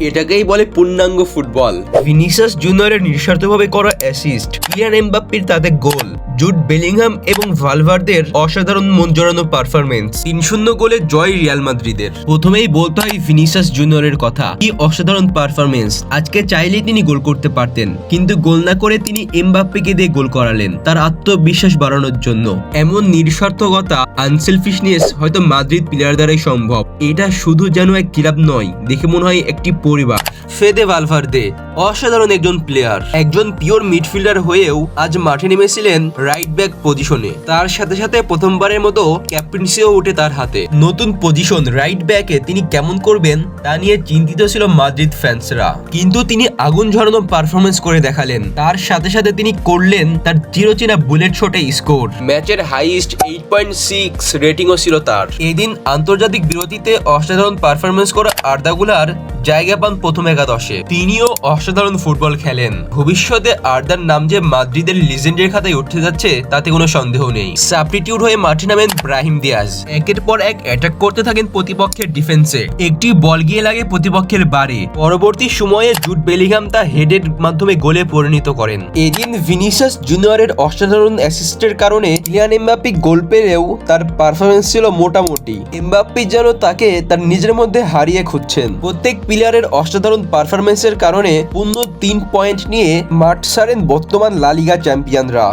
এটাকেই বলে পূর্ণাঙ্গ ফুটবল। ভিনিসাস জুনিয়রের নিঃস্বার্থভাবে করা অ্যাসিস্ট কিয়ান এমবাপ্পির তাতে গোল। জুড বেলিংহাম এবং ভালভার্দের অসাধারণ মন জড়ানো পারফরমেন্স তিন শূন্য গোলে জয় রিয়াল মাদ্রিদের। প্রথমেই বলতে হয় ভিনিসাস জুনিয়রের কথা, কি অসাধারণ পারফরমেন্স আজকে চাইলেই তিনি গোল করতে পারতেন, কিন্তু গোল না করে তিনি এমবাপ্পেকে দিয়ে গোল করালেন, তার আত্মবিশ্বাস বাড়ানোর জন্য। এমন নিঃস্বার্থকতা আনসেলফিশনেস হয়তো মাদ্রিদ প্লেয়ার দ্বারাই সম্ভব। এটা শুধু যেন এক ক্লাব নয়, দেখে মনে হয় একটি পরিবার। ফেদে ভালভার্দে অসাধারণ একজন প্লেয়ার একজন পিওর মিডফিল্ডার হয়েও আজ মাঠে নেমেছিলেন রাইট ব্যাক পজিশনে তার সাথে সাথে প্রথমবারের মতো ক্যাপ্টেন্সিও উঠে তার হাতে। নতুন পজিশন রাইট ব্যাকে তিনি কেমন করবেন তা নিয়ে চিন্তিত ছিল মাদ্রিদ ফ্যান্সরা কিন্তু তিনি আগুন ঝরানো পারফরমেন্স করে দেখালেন। তার সাথে সাথে তিনি করলেন তার চিরচেনা বুলেট শটে স্কোর ম্যাচের হাইস্ট এইট পয়েন্ট সিক্স রেটিংও ছিল তার। এদিন আন্তর্জাতিক বিরতিতে অসাধারণ পারফরমেন্স করা আর্দাগুলার জায়গা পান প্রথম একাদশে। তিনিও অসাধারণ ফুটবল খেলেন। ভবিষ্যতে আর্দার নাম যে মাদ্রিদের লিজেন্ডের খাতায় উঠতে যাচ্ছে, তাতে কোনো সন্দেহ নেই। সাবস্টিটিউট হয়ে মাঠে নামেন ব্রাহিম দিয়াজ। একের পর এক অ্যাটাক করতে থাকেন প্রতিপক্ষের ডিফেন্সে একটি বল গিয়ে লাগে প্রতিপক্ষের বাড়ি। পরবর্তী সময়ে জুট বেলিগাম তা হেডের মাধ্যমে গোলে পরিণত করেন। এদিন ভিনিসাস জুনিয়রের অসাধারণ অ্যাসিস্টের কারণে কিলিয়ান এমবাপ্পি গোল পেলেও তার পারফরমেন্স ছিল মোটামুটি। এমবাপ্পি যেন তাকে তার নিজের মধ্যে হারিয়ে খুঁজছেন। প্রত্যেক প্লেয়ারের অসাধারণ পারফরমেন্সের কারণে পূর্ণ তিন পয়েন্ট নিয়ে মাঠ সারেন বর্তমান লালিগা চ্যাম্পিয়নরা